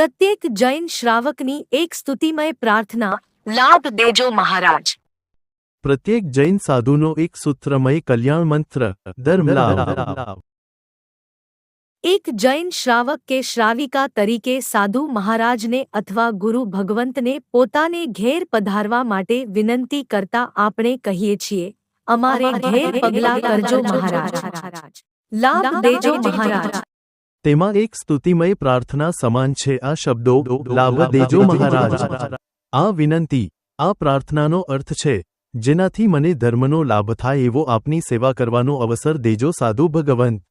પ્રત્યેક જૈન શ્રાવકની એક સ્તુતિમય પ્રાર્થના લાભ દેજો મહારાજ. પ્રત્યેક જૈન સાધુનો એક સૂત્રમય કલ્યાણ મંત્ર ધર્મ એક જૈન શ્રાવક કે શ્રાવિકા તરીકે સાધુ મહારાજને અથવા ગુરુ ભગવંતને પોતાને ઘેર પધારવા માટે વિનંતી કરતા આપણે કહીએ છીએ અમારે ઘેર પગલા કરજો મહારાજ. લાભ દેજો મહારાજ. તેમાં એક સ્તુતિમય પ્રાર્થના સમાન છે. આ શબ્દો લાભ દેજો મહારાજ. આ વિનંતી આ પ્રાર્થનાનો અર્થ છે જેનાથી મને ધર્મનો લાભ થાય એવો આપની સેવા કરવાનો અવસર દેજો સાધુ ભગવંત.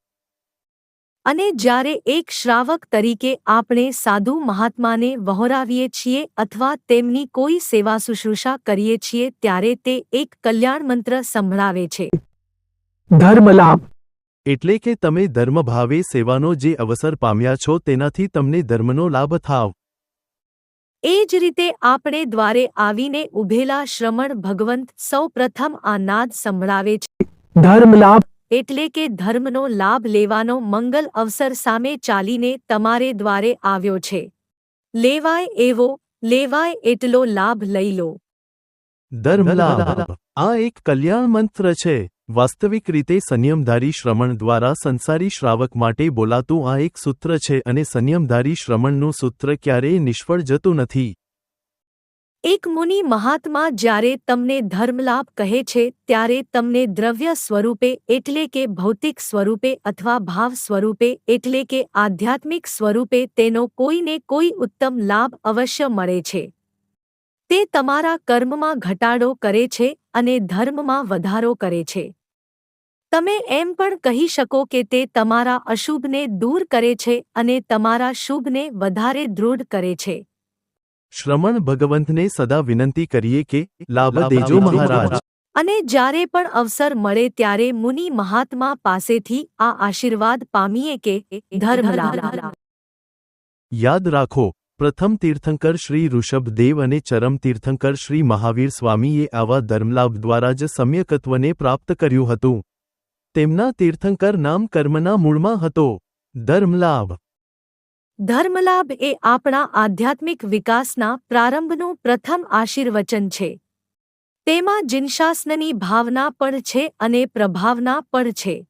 અને જ્યારે એક શ્રાવક તરીકે આપણે સાધુ મહાત્માને વહોરાવીએ છીએ અથવા તેમની કોઈ સેવા શુશ્રૂષા કરીએ છીએ ત્યારે તે એક કલ્યાણ મંત્ર સંભળાવે છે. ધર્મ લાભ એટલે કે તમે ધર્મભાવે સેવાનો જે અવસર પામ્યા છો તેનાથી તમને ધર્મનો લાભ થાવ. એ જ રીતે આપણે દ્વારે આવીને ઉભેલા શ્રમણ ભગવંત સૌ પ્રથમ આ નાદ સંભળાવે છે. ધર્મ લાભ. એટલે કે ધર્મનો લાભ લેવાનો મંગલ અવસર સામે ચાલીને તમારે દ્વારે આવ્યો છે. લેવાય એવો લેવાય એટલો લાભ લઈ લો. ધર્મ લાભ. આ એક કલ્યાણ મંત્ર છે. વાસ્તવિક રીતે સંયમધારી શ્રમણ દ્વારા સંસારી શ્રાવક માટે બોલાતું આ એક સૂત્ર છે અને સંયમધારી શ્રમણનું સૂત્ર ક્યારેય નિષ્ફળ જતું નથી. એક મુનિ મહાત્મા જ્યારે તમને ધર્મલાભ કહે છે, ત્યારે તમને દ્રવ્ય સ્વરૂપે એટલે કે ભૌતિક સ્વરૂપે અથવા ભાવ સ્વરૂપે એટલે કે આધ્યાત્મિક સ્વરૂપે તેનો કોઈને કોઈ ઉત્તમ લાભ અવશ્ય મળે છે. તે તમારા કર્મમાં ઘટાડો કરે છે અને ધર્મમાં વધારો કરે છે. તમે એમ પણ કહી શકો કે તે તમારા અશુભને દૂર કરે છે અને તમારા શુભને વધારે દૃઢ કરે છે. શ્રમણ ભગવંતને સદા વિનંતી કરીએ કે લાભ દેજો મહારાજ. અને જ્યારે પણ અવસર મળે ત્યારે મુનિ મહાત્મા પાસેથી આ આશીર્વાદ પામીએ કે ધર્મ યાદ રાખો પ્રથમ તીર્થંકર શ્રી ઋષભદેવ અને ચરમ તીર્થંકર શ્રી મહાવીર સ્વામીએ આવા ધર્મલાભ દ્વારા જ સમ્યકત્વને પ્રાપ્ત કર્યું હતું. તેમના તીર્થંકર નામ કર્મના મૂળમાં હતો. ધર્મલાભ. ધર્મલાભ એ આપણા આધ્યાત્મિક વિકાસના પ્રારંભનું પ્રથમ આશીર્વચન છે. તેમાં જિનશાસનની ભાવના પણ છે અને પ્રભાવના પણ છે.